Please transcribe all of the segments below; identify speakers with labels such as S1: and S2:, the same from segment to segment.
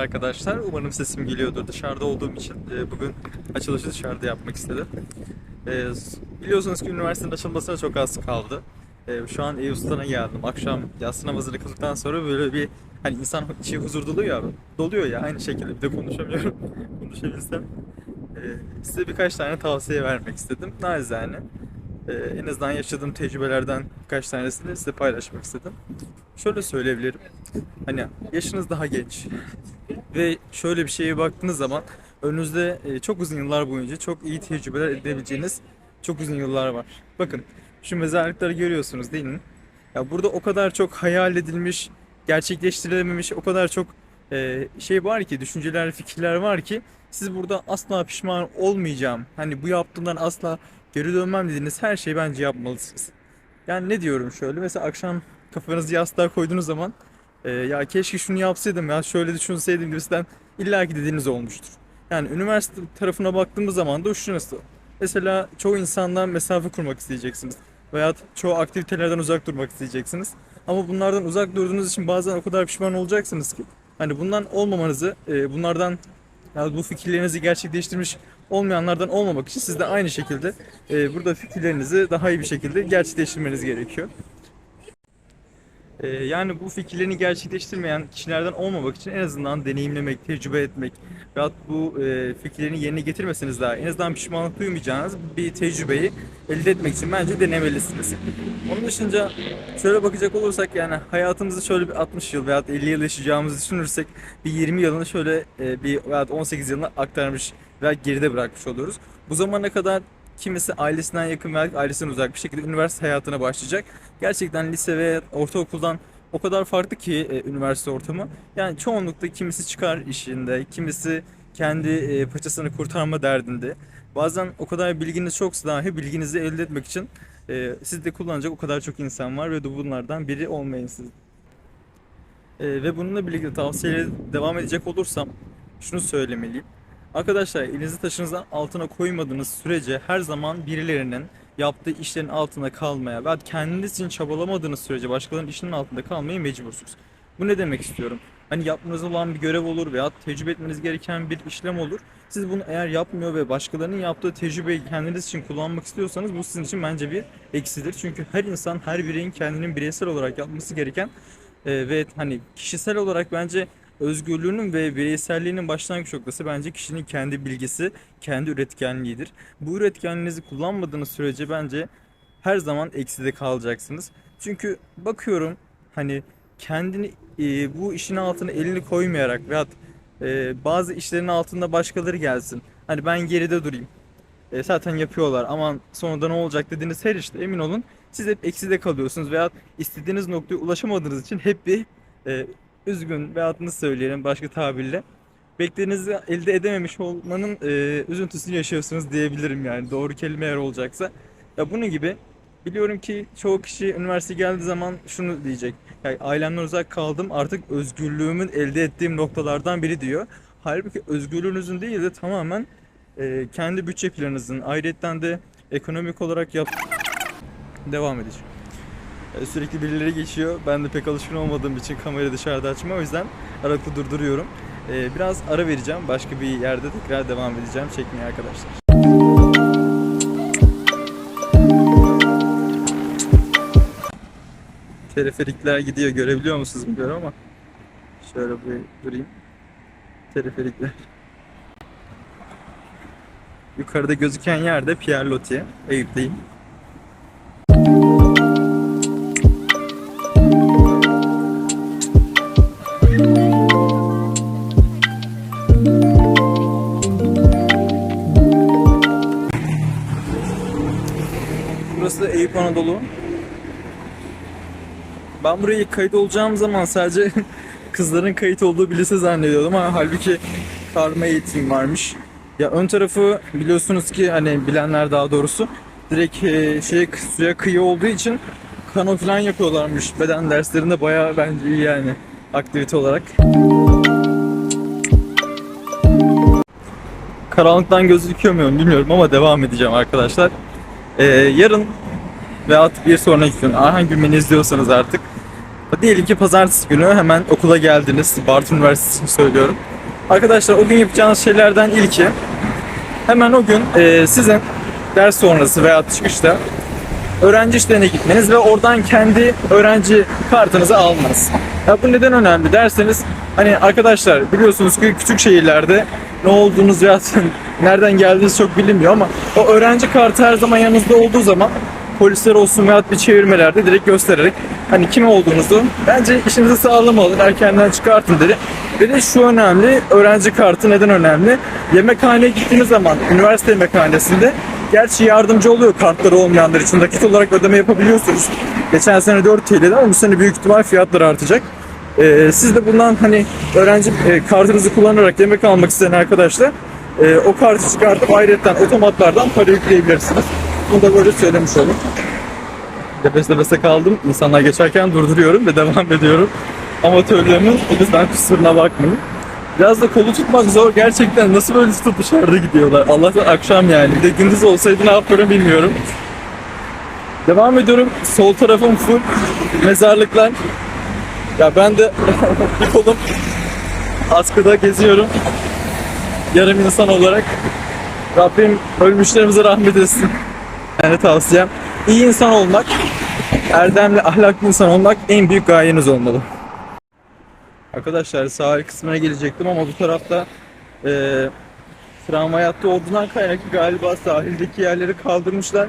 S1: Arkadaşlar. Umarım sesim geliyordur. Dışarıda olduğum için e, bugün açılışı dışarıda yapmak istedim. E, Biliyorsunuz ki üniversitenin açılmasına çok az kaldı. E, Şu an Eyüp Sultan'a geldim. Akşam yatsı namazını kıldıktan sonra böyle bir hani insan içi huzur doluyor ya, doluyor ya aynı şekilde bir de konuşamıyorum. Konuşabilsem. Size birkaç tane tavsiye vermek istedim. Narizane. E, En azından yaşadığım tecrübelerden birkaç tanesini size paylaşmak istedim. Şöyle söyleyebilirim. Hani yaşınız daha genç ve şöyle bir şeye baktığınız zaman önünüzde e, çok uzun yıllar boyunca çok iyi tecrübeler edebileceğiniz çok uzun yıllar var. Bakın şu mezarlıkları görüyorsunuz değil mi? Ya burada o kadar çok hayal edilmiş, gerçekleştirilememiş o kadar çok e, şey var ki, düşünceler, fikirler var ki siz burada asla pişman olmayacağım. Hani bu yaptığımdan asla geri dönmem dediğiniz her şeyi bence yapmalısınız. Yani ne diyorum şöyle mesela akşam kafanızı yastığa koyduğunuz zaman e, ya keşke şunu yapsaydım ya şöyle düşünseydim gibisinden illaki dediğiniz olmuştur. Yani üniversite tarafına baktığımız zaman da şu nasıl? Mesela çoğu insandan mesafe kurmak isteyeceksiniz. Veya çoğu aktivitelerden uzak durmak isteyeceksiniz. Ama bunlardan uzak durduğunuz için bazen o kadar pişman olacaksınız ki. Hani bundan olmamanızı, e, bunlardan ya bu fikirlerinizi gerçekleştirmiş olmayanlardan olmamak için siz de aynı şekilde e, burada fikirlerinizi daha iyi bir şekilde gerçekleştirmeniz gerekiyor. E, yani bu fikirlerini gerçekleştirmeyen kişilerden olmamak için en azından deneyimlemek, tecrübe etmek veyahut bu e, fikirlerini yerine getirmeseniz daha en azından pişmanlık duymayacağınız bir tecrübeyi elde etmek için bence denemelisiniz. Onun dışında şöyle bakacak olursak yani hayatımızı şöyle bir 60 yıl veyahut 50 yıl yaşayacağımızı düşünürsek bir 20 yılını şöyle e, bir veyahut 18 yılını aktarmış veya geride bırakmış oluyoruz. Bu zamana kadar kimisi ailesinden yakın veya ailesinden uzak bir şekilde üniversite hayatına başlayacak. Gerçekten lise ve ortaokuldan o kadar farklı ki e, üniversite ortamı. Yani çoğunlukla kimisi çıkar işinde, kimisi kendi e, paçasını kurtarma derdinde. Bazen o kadar bilginiz çoksa dahi bilginizi elde etmek için e, sizde kullanacak o kadar çok insan var ve de bunlardan biri olmayın siz. E, ve bununla birlikte tavsiyelere devam edecek olursam şunu söylemeliyim. Arkadaşlar elinizi taşınızın altına koymadığınız sürece her zaman birilerinin yaptığı işlerin altında kalmaya ve kendiniz için çabalamadığınız sürece başkalarının işinin altında kalmaya mecbursunuz. Bu ne demek istiyorum? Hani yapmanız olan bir görev olur veya tecrübe etmeniz gereken bir işlem olur. Siz bunu eğer yapmıyor ve başkalarının yaptığı tecrübeyi kendiniz için kullanmak istiyorsanız bu sizin için bence bir eksidir. Çünkü her insan, her bireyin kendinin bireysel olarak yapması gereken e, ve hani kişisel olarak bence özgürlüğünün ve bireyselliğinin başlangıç noktası bence kişinin kendi bilgisi, kendi üretkenliğidir. Bu üretkenliğinizi kullanmadığınız sürece bence her zaman ekside kalacaksınız. Çünkü bakıyorum hani kendini e, bu işin altına elini koymayarak veyahut e, bazı işlerin altında başkaları gelsin. Hani ben geride durayım. E, zaten yapıyorlar aman sonunda ne olacak dediğiniz her işte emin olun siz hep ekside kalıyorsunuz veya istediğiniz noktaya ulaşamadığınız için hep bir e, üzgün veyahut nasıl söyleyelim başka tabirle beklediğinizi elde edememiş olmanın e, üzüntüsünü yaşıyorsunuz diyebilirim yani doğru kelime eğer olacaksa. Ya bunun gibi biliyorum ki çoğu kişi üniversiteye geldiği zaman şunu diyecek. Yani ailemden uzak kaldım artık özgürlüğümün elde ettiğim noktalardan biri diyor. Halbuki özgürlüğünüzün değil de tamamen e, kendi bütçe planınızın ayrıyetten de ekonomik olarak yap devam edeceğim. E, Sürekli birileri geçiyor. Ben de pek alışkın olmadığım için kamerayı dışarıda açma. O yüzden aralıklı durduruyorum. E, Biraz ara vereceğim. Başka bir yerde tekrar devam edeceğim çekmeye arkadaşlar. Teleferikler gidiyor. Görebiliyor musunuz bilmiyorum ama. Şöyle bir durayım. Teleferikler. Yukarıda gözüken yer de Pierre Loti. Eyüp'teyim. Eyüp Anadolu. Ben buraya kayıt olacağım zaman sadece kızların kayıt olduğu bir lise zannediyordum ama halbuki karma eğitim varmış. Ya ön tarafı biliyorsunuz ki hani bilenler daha doğrusu direkt e, şey suya kıyı olduğu için kano falan yapıyorlarmış. Beden derslerinde bayağı bence iyi yani aktivite olarak. Karanlıktan gözüküyor muyum bilmiyorum ama devam edeceğim arkadaşlar. Ee, yarın veyahut bir sonraki gün hangi gün izliyorsanız artık Diyelim ki pazartesi günü hemen okula geldiniz. Bartın Üniversitesi için söylüyorum. Arkadaşlar o gün yapacağınız şeylerden ilki hemen o gün e, sizin ders sonrası veya çıkışta öğrenci işlerine gitmeniz ve oradan kendi öğrenci kartınızı almanız. Ya bu neden önemli derseniz hani arkadaşlar biliyorsunuz ki küçük şehirlerde ne olduğunuz ya nereden geldiğiniz çok bilinmiyor ama o öğrenci kartı her zaman yanınızda olduğu zaman polisler olsun veya bir çevirmelerde direkt göstererek hani kim olduğunuzu bence işinizi sağlam erkenden çıkartın dedi. Ve de şu önemli öğrenci kartı neden önemli? Yemekhaneye gittiğiniz zaman üniversite yemekhanesinde Gerçi yardımcı oluyor kartları olmayanlar için. Nakit olarak ödeme yapabiliyorsunuz. Geçen sene 4 TL'den ama bu sene büyük ihtimal fiyatlar artacak. Ee, siz de bundan hani öğrenci e, kartınızı kullanarak yemek almak isteyen arkadaşlar e, o kartı çıkartıp ayrıca otomatlardan para yükleyebilirsiniz. Bunu da böyle söylemiş olayım. Nefes nefese kaldım. İnsanlar geçerken durduruyorum ve devam ediyorum. Amatörlüğümün o yüzden kusuruna bakmayın. Biraz da kolu tutmak zor. Gerçekten nasıl böyle tutup dışarıda gidiyorlar. Allah'tan akşam yani. Bir de gündüz olsaydı ne yaparım bilmiyorum. Devam ediyorum. Sol tarafım full mezarlıklar. Ya ben de bir kolum askıda geziyorum. Yarım insan olarak. Rabbim ölmüşlerimize rahmet etsin. Yani tavsiyem. İyi insan olmak, erdemli, ahlaklı insan olmak en büyük gayeniz olmalı. Arkadaşlar sahil kısmına gelecektim ama bu tarafta e, tramvay hattı olduğundan kaynaklı galiba sahildeki yerleri kaldırmışlar.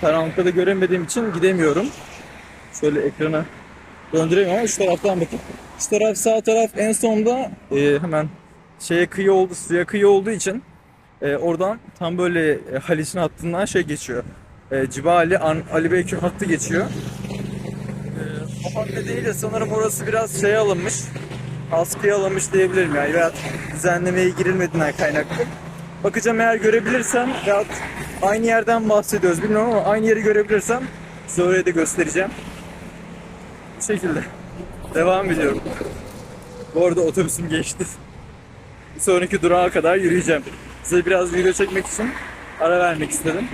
S1: Karanlıkta göremediğim için gidemiyorum. Şöyle ekrana döndüremiyorum ama şu taraftan bakın. Şu taraf sağ taraf en sonda e, hemen şeye kıyı oldu, suya kıyı olduğu için e, oradan tam böyle e, Haliç'in hattından şey geçiyor. E, Cibali An- Ali Beyköy hattı geçiyor. E, o hat nedeniyle sanırım orası biraz şeye alınmış. Askıya alınmış diyebilirim yani. Veya düzenlemeye girilmediğinden kaynaklı. Bakacağım eğer görebilirsem veya aynı yerden bahsediyoruz bilmiyorum ama aynı yeri görebilirsem size oraya da göstereceğim. Bu şekilde. Devam ediyorum. Bu arada otobüsüm geçti. Bir sonraki durağa kadar yürüyeceğim. Size biraz video çekmek için ara vermek istedim.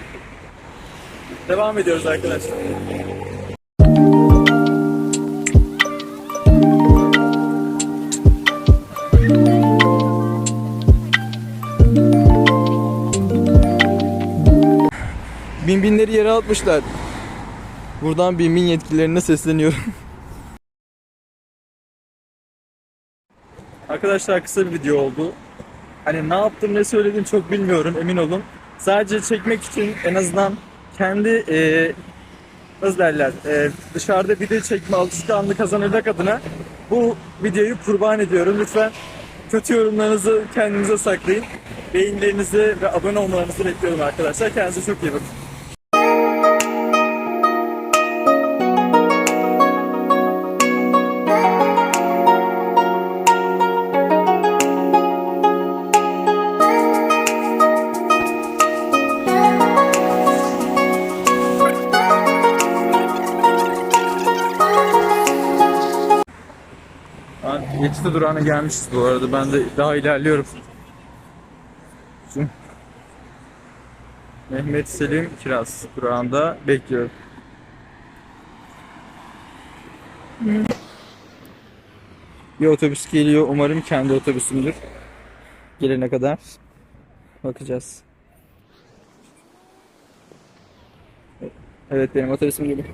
S1: Devam ediyoruz arkadaşlar. Bin binleri yere atmışlar. Buradan bin bin yetkililerine sesleniyorum. Arkadaşlar kısa bir video oldu. Hani ne yaptım ne söyledim çok bilmiyorum emin olun. Sadece çekmek için en azından kendi e, nasıl derler e, dışarıda video çekme alışkanlığı kazanabilmek adına bu videoyu kurban ediyorum. Lütfen kötü yorumlarınızı kendinize saklayın. Beğenilerinizi ve abone olmalarınızı bekliyorum arkadaşlar. Kendinize çok iyi bakın. Ben geçti durağına gelmişiz bu arada. Ben de daha ilerliyorum. Mehmet Selim Kiraz durağında bekliyorum. Bir otobüs geliyor. Umarım kendi otobüsümdür. Gelene kadar bakacağız. Evet benim otobüsüm geliyor.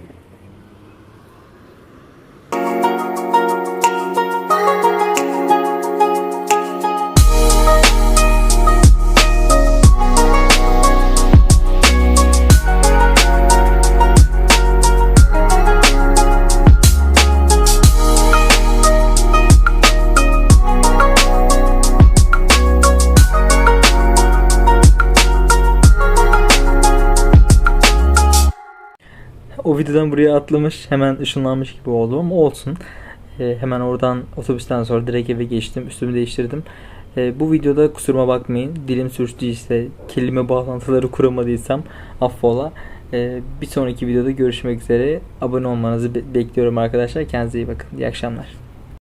S1: Videodan buraya atlamış hemen ışınlanmış gibi oldu ama olsun. Ee, hemen oradan otobüsten sonra direkt eve geçtim. Üstümü değiştirdim. Ee, bu videoda kusuruma bakmayın. Dilim sürçtüyse, kelime bağlantıları kuramadıysam affola. Ee, bir sonraki videoda görüşmek üzere. Abone olmanızı be- bekliyorum arkadaşlar. Kendinize iyi bakın. İyi akşamlar.